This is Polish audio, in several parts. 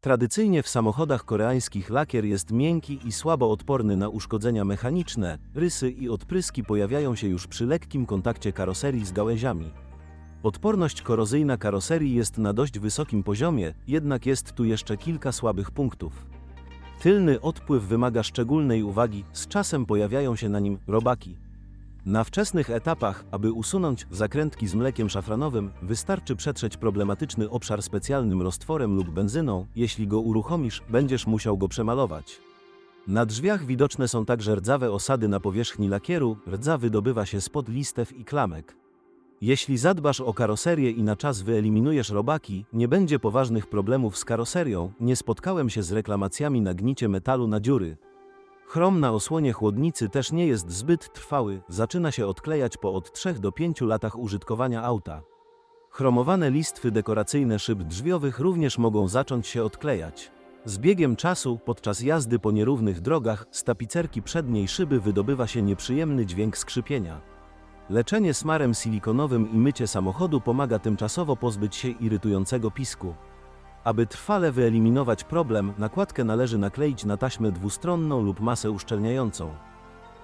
Tradycyjnie w samochodach koreańskich lakier jest miękki i słabo odporny na uszkodzenia mechaniczne, rysy i odpryski pojawiają się już przy lekkim kontakcie karoserii z gałęziami. Odporność korozyjna karoserii jest na dość wysokim poziomie, jednak jest tu jeszcze kilka słabych punktów. Tylny odpływ wymaga szczególnej uwagi, z czasem pojawiają się na nim robaki. Na wczesnych etapach, aby usunąć zakrętki z mlekiem szafranowym, wystarczy przetrzeć problematyczny obszar specjalnym roztworem lub benzyną, jeśli go uruchomisz, będziesz musiał go przemalować. Na drzwiach widoczne są także rdzawe osady na powierzchni lakieru, rdza wydobywa się spod listew i klamek. Jeśli zadbasz o karoserię i na czas wyeliminujesz robaki, nie będzie poważnych problemów z karoserią, nie spotkałem się z reklamacjami na gnicie metalu na dziury. Chrom na osłonie chłodnicy też nie jest zbyt trwały, zaczyna się odklejać po od 3 do 5 latach użytkowania auta. Chromowane listwy dekoracyjne szyb drzwiowych również mogą zacząć się odklejać. Z biegiem czasu, podczas jazdy po nierównych drogach, z tapicerki przedniej szyby wydobywa się nieprzyjemny dźwięk skrzypienia. Leczenie smarem silikonowym i mycie samochodu pomaga tymczasowo pozbyć się irytującego pisku. Aby trwale wyeliminować problem, nakładkę należy nakleić na taśmę dwustronną lub masę uszczelniającą.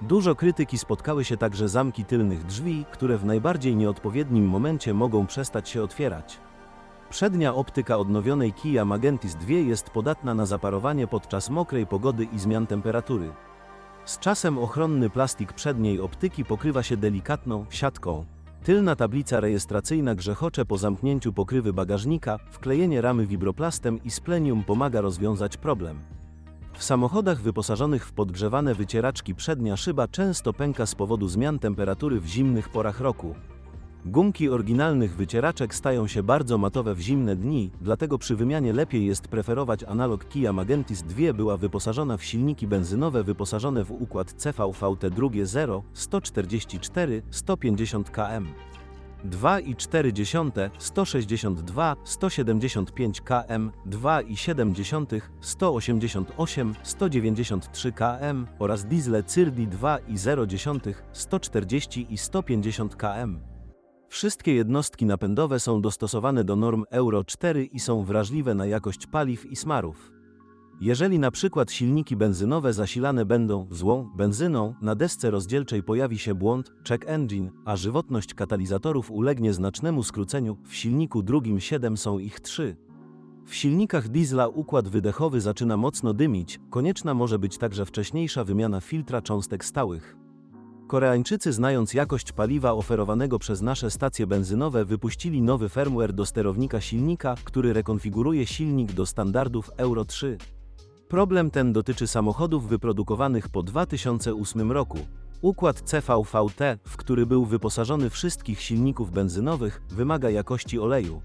Dużo krytyki spotkały się także zamki tylnych drzwi, które w najbardziej nieodpowiednim momencie mogą przestać się otwierać. Przednia optyka odnowionej Kia Magentis 2 jest podatna na zaparowanie podczas mokrej pogody i zmian temperatury. Z czasem ochronny plastik przedniej optyki pokrywa się delikatną siatką. Tylna tablica rejestracyjna grzechocze po zamknięciu pokrywy bagażnika, wklejenie ramy wibroplastem i splenium pomaga rozwiązać problem. W samochodach wyposażonych w podgrzewane wycieraczki przednia szyba często pęka z powodu zmian temperatury w zimnych porach roku. Gumki oryginalnych wycieraczek stają się bardzo matowe w zimne dni, dlatego przy wymianie lepiej jest preferować analog Kia Magentis 2 była wyposażona w silniki benzynowe wyposażone w układ CVVT drugie 0 144 150 km. 2,4 162 175 km, 2,7 188 193 km oraz diesle Cyrdi 2,0 140 i 150 km. Wszystkie jednostki napędowe są dostosowane do norm Euro 4 i są wrażliwe na jakość paliw i smarów. Jeżeli na przykład silniki benzynowe zasilane będą złą benzyną, na desce rozdzielczej pojawi się błąd check engine, a żywotność katalizatorów ulegnie znacznemu skróceniu. W silniku drugim 7 są ich 3. W silnikach diesla układ wydechowy zaczyna mocno dymić, konieczna może być także wcześniejsza wymiana filtra cząstek stałych. Koreańczycy, znając jakość paliwa oferowanego przez nasze stacje benzynowe, wypuścili nowy firmware do sterownika silnika, który rekonfiguruje silnik do standardów Euro 3. Problem ten dotyczy samochodów wyprodukowanych po 2008 roku. Układ CVVT, w który był wyposażony wszystkich silników benzynowych, wymaga jakości oleju.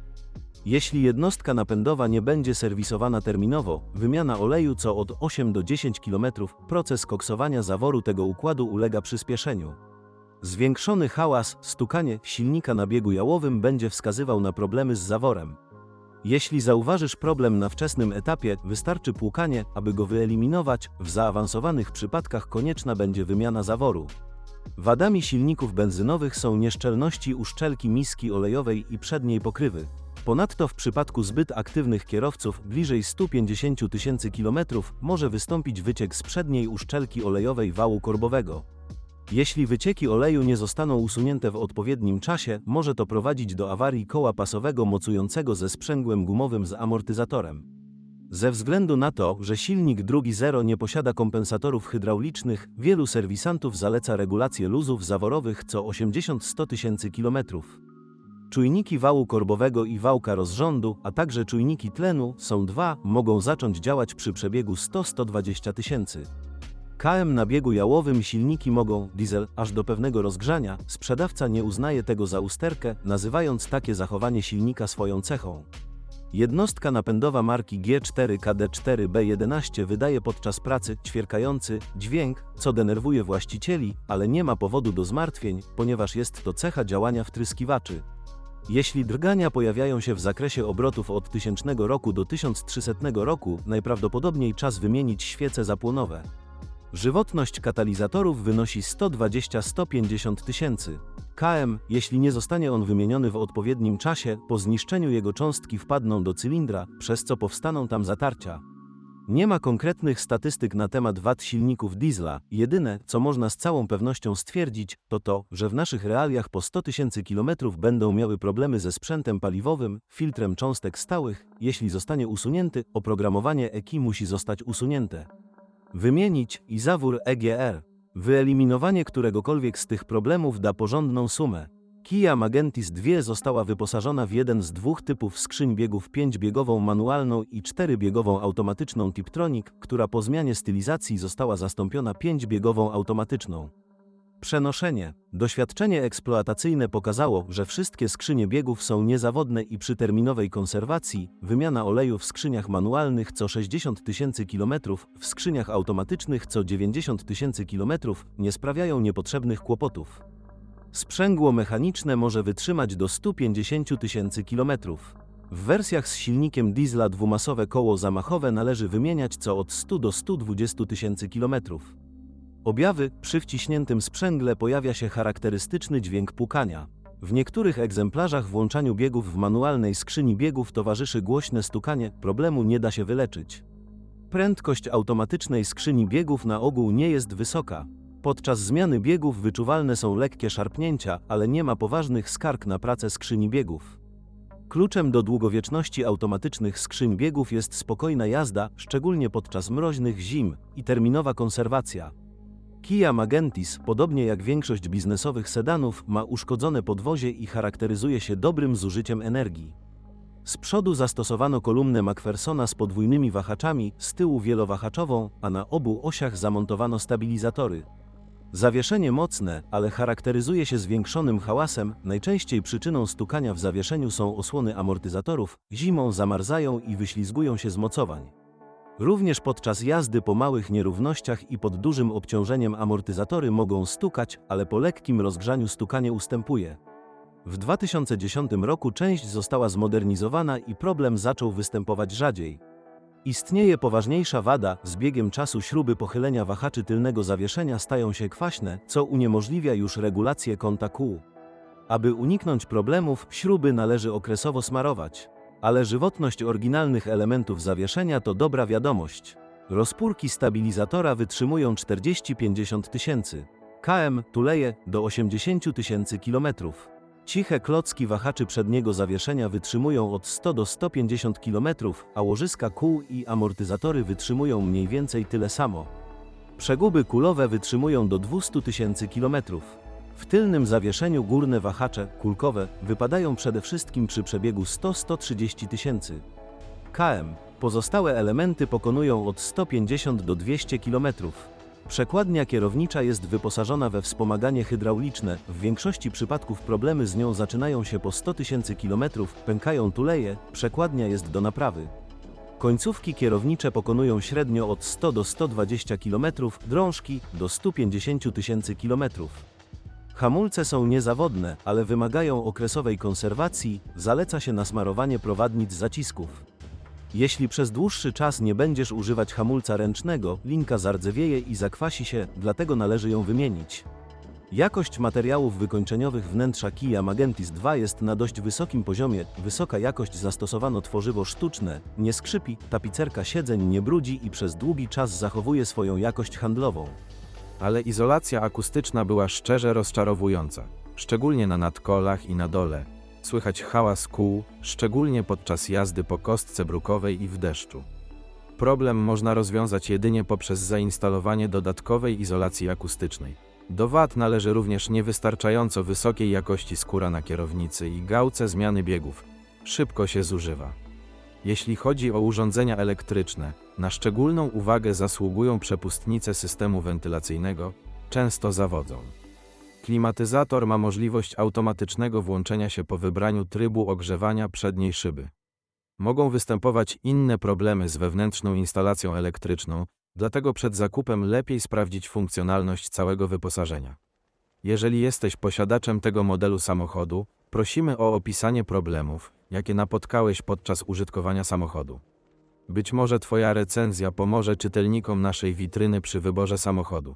Jeśli jednostka napędowa nie będzie serwisowana terminowo, wymiana oleju co od 8 do 10 km, proces koksowania zaworu tego układu ulega przyspieszeniu. Zwiększony hałas, stukanie silnika na biegu jałowym będzie wskazywał na problemy z zaworem. Jeśli zauważysz problem na wczesnym etapie, wystarczy płukanie, aby go wyeliminować, w zaawansowanych przypadkach konieczna będzie wymiana zaworu. Wadami silników benzynowych są nieszczelności uszczelki miski olejowej i przedniej pokrywy. Ponadto w przypadku zbyt aktywnych kierowców, bliżej 150 tysięcy kilometrów, może wystąpić wyciek z przedniej uszczelki olejowej wału korbowego. Jeśli wycieki oleju nie zostaną usunięte w odpowiednim czasie, może to prowadzić do awarii koła pasowego mocującego ze sprzęgłem gumowym z amortyzatorem. Ze względu na to, że silnik drugi Zero nie posiada kompensatorów hydraulicznych, wielu serwisantów zaleca regulację luzów zaworowych co 80-100 tysięcy kilometrów. Czujniki wału korbowego i wałka rozrządu, a także czujniki tlenu, są dwa, mogą zacząć działać przy przebiegu 100-120 tysięcy. KM na biegu jałowym silniki mogą, diesel, aż do pewnego rozgrzania, sprzedawca nie uznaje tego za usterkę, nazywając takie zachowanie silnika swoją cechą. Jednostka napędowa marki G4KD4B11 wydaje podczas pracy ćwierkający dźwięk, co denerwuje właścicieli, ale nie ma powodu do zmartwień, ponieważ jest to cecha działania wtryskiwaczy. Jeśli drgania pojawiają się w zakresie obrotów od 1000 roku do 1300 roku, najprawdopodobniej czas wymienić świece zapłonowe. Żywotność katalizatorów wynosi 120-150 tysięcy. KM, jeśli nie zostanie on wymieniony w odpowiednim czasie, po zniszczeniu jego cząstki wpadną do cylindra, przez co powstaną tam zatarcia. Nie ma konkretnych statystyk na temat wad silników diesla. Jedyne, co można z całą pewnością stwierdzić, to to, że w naszych realiach po 100 tysięcy kilometrów będą miały problemy ze sprzętem paliwowym, filtrem cząstek stałych. Jeśli zostanie usunięty, oprogramowanie EKI musi zostać usunięte. Wymienić i zawór EGR. Wyeliminowanie któregokolwiek z tych problemów da porządną sumę. Kia Magentis 2 została wyposażona w jeden z dwóch typów skrzyń biegów 5-biegową manualną i 4-biegową automatyczną Tiptronic, która po zmianie stylizacji została zastąpiona 5-biegową automatyczną. Przenoszenie. Doświadczenie eksploatacyjne pokazało, że wszystkie skrzynie biegów są niezawodne i przy terminowej konserwacji, wymiana oleju w skrzyniach manualnych co 60 tysięcy kilometrów, w skrzyniach automatycznych co 90 tysięcy kilometrów nie sprawiają niepotrzebnych kłopotów. Sprzęgło mechaniczne może wytrzymać do 150 tysięcy kilometrów. W wersjach z silnikiem diesla dwumasowe koło zamachowe należy wymieniać co od 100 do 120 tysięcy kilometrów. Objawy przy wciśniętym sprzęgle pojawia się charakterystyczny dźwięk pukania. W niektórych egzemplarzach włączaniu biegów w manualnej skrzyni biegów towarzyszy głośne stukanie, problemu nie da się wyleczyć. Prędkość automatycznej skrzyni biegów na ogół nie jest wysoka. Podczas zmiany biegów wyczuwalne są lekkie szarpnięcia, ale nie ma poważnych skarg na pracę skrzyni biegów. Kluczem do długowieczności automatycznych skrzyń biegów jest spokojna jazda, szczególnie podczas mroźnych zim, i terminowa konserwacja. Kia Magentis, podobnie jak większość biznesowych sedanów, ma uszkodzone podwozie i charakteryzuje się dobrym zużyciem energii. Z przodu zastosowano kolumnę Macphersona z podwójnymi wahaczami, z tyłu wielowahaczową, a na obu osiach zamontowano stabilizatory. Zawieszenie mocne, ale charakteryzuje się zwiększonym hałasem. Najczęściej przyczyną stukania w zawieszeniu są osłony amortyzatorów, zimą zamarzają i wyślizgują się z mocowań. Również podczas jazdy po małych nierównościach i pod dużym obciążeniem amortyzatory mogą stukać, ale po lekkim rozgrzaniu stukanie ustępuje. W 2010 roku część została zmodernizowana i problem zaczął występować rzadziej. Istnieje poważniejsza wada, z biegiem czasu śruby pochylenia wahaczy tylnego zawieszenia stają się kwaśne, co uniemożliwia już regulację kąta kół. Aby uniknąć problemów, śruby należy okresowo smarować. Ale żywotność oryginalnych elementów zawieszenia to dobra wiadomość. Rozpórki stabilizatora wytrzymują 40-50 tysięcy. KM tuleje do 80 tysięcy kilometrów. Ciche klocki wahaczy przedniego zawieszenia wytrzymują od 100 do 150 km, a łożyska kół i amortyzatory wytrzymują mniej więcej tyle samo. Przeguby kulowe wytrzymują do 200 tysięcy kilometrów. W tylnym zawieszeniu górne wahacze, kulkowe, wypadają przede wszystkim przy przebiegu 100-130 tysięcy km. Pozostałe elementy pokonują od 150 do 200 km. Przekładnia kierownicza jest wyposażona we wspomaganie hydrauliczne. W większości przypadków problemy z nią zaczynają się po 100 tysięcy km, pękają tuleje, przekładnia jest do naprawy. Końcówki kierownicze pokonują średnio od 100 do 120 km, drążki do 150 tysięcy km. Hamulce są niezawodne, ale wymagają okresowej konserwacji, zaleca się nasmarowanie prowadnic zacisków. Jeśli przez dłuższy czas nie będziesz używać hamulca ręcznego, linka zardzewieje i zakwasi się, dlatego należy ją wymienić. Jakość materiałów wykończeniowych wnętrza Kia Magentis 2 jest na dość wysokim poziomie. Wysoka jakość zastosowano tworzywo sztuczne, nie skrzypi, tapicerka siedzeń nie brudzi i przez długi czas zachowuje swoją jakość handlową. ale izolacja akustyczna była szczerze rozczarowująca, szczególnie na nadkolach i na dole. Słychać hałas kół, szczególnie podczas jazdy po kostce brukowej i w deszczu. Problem można rozwiązać jedynie poprzez zainstalowanie dodatkowej izolacji akustycznej. Do wad należy również niewystarczająco wysokiej jakości skóra na kierownicy i gałce zmiany biegów. Szybko się zużywa. Jeśli chodzi o urządzenia elektryczne, na szczególną uwagę zasługują przepustnice systemu wentylacyjnego, często zawodzą. Klimatyzator ma możliwość automatycznego włączenia się po wybraniu trybu ogrzewania przedniej szyby. Mogą występować inne problemy z wewnętrzną instalacją elektryczną, dlatego przed zakupem lepiej sprawdzić funkcjonalność całego wyposażenia. Jeżeli jesteś posiadaczem tego modelu samochodu, prosimy o opisanie problemów, jakie napotkałeś podczas użytkowania samochodu. Być może Twoja recenzja pomoże czytelnikom naszej witryny przy wyborze samochodu.